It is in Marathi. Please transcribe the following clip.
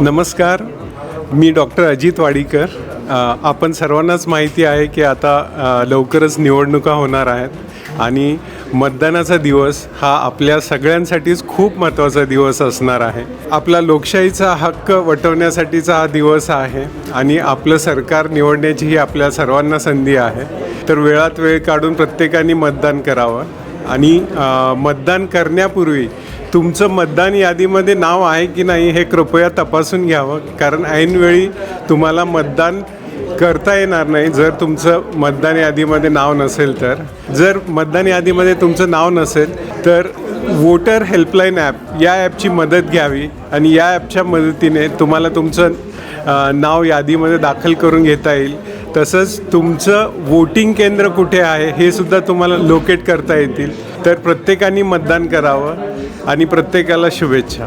नमस्कार मी डॉक्टर अजित वाडीकर. आपण सर्वांनाच माहिती आहे की आता लवकरच निवडणुका होणार आहेत आणि मतदानाचा दिवस हा आपल्या सगळ्यांसाठीच खूप महत्त्वाचा दिवस असणार आहे. आपला लोकशाहीचा हक्क वटवण्यासाठीचा हा दिवस आहे आणि आपलं सरकार निवडण्याची ही आपल्या सर्वांना संधी आहे. तर वेळात वेळ काढून प्रत्येकाने मतदान करावं. आणि मतदान करण्यापूर्वी तुमचं मतदान यादीमध्ये नाव आहे की नाही हे कृपया तपासून घ्यावं. कारण ऐनवेळी तुम्हाला मतदान करता येणार नाही. जर तुमचं मतदान यादीमध्ये नाव नसेल तर. जर मतदान यादीमध्ये तुमचं नाव नसेल तर वोटर हेल्पलाईन ॲप या ॲपची मदत घ्यावी. आणि या ॲपच्या मदतीने तुम्हाला तुमचं नाव यादीमध्ये दाखल करून घेता येईल. तसंच तुमचं वोटिंग केंद्र कुठे आहे हे सुद्धा तुम्हाला लोकेट करता येतील. तर प्रत्येकाने मतदान करावं आणि प्रत्येकाला शुभेच्छा.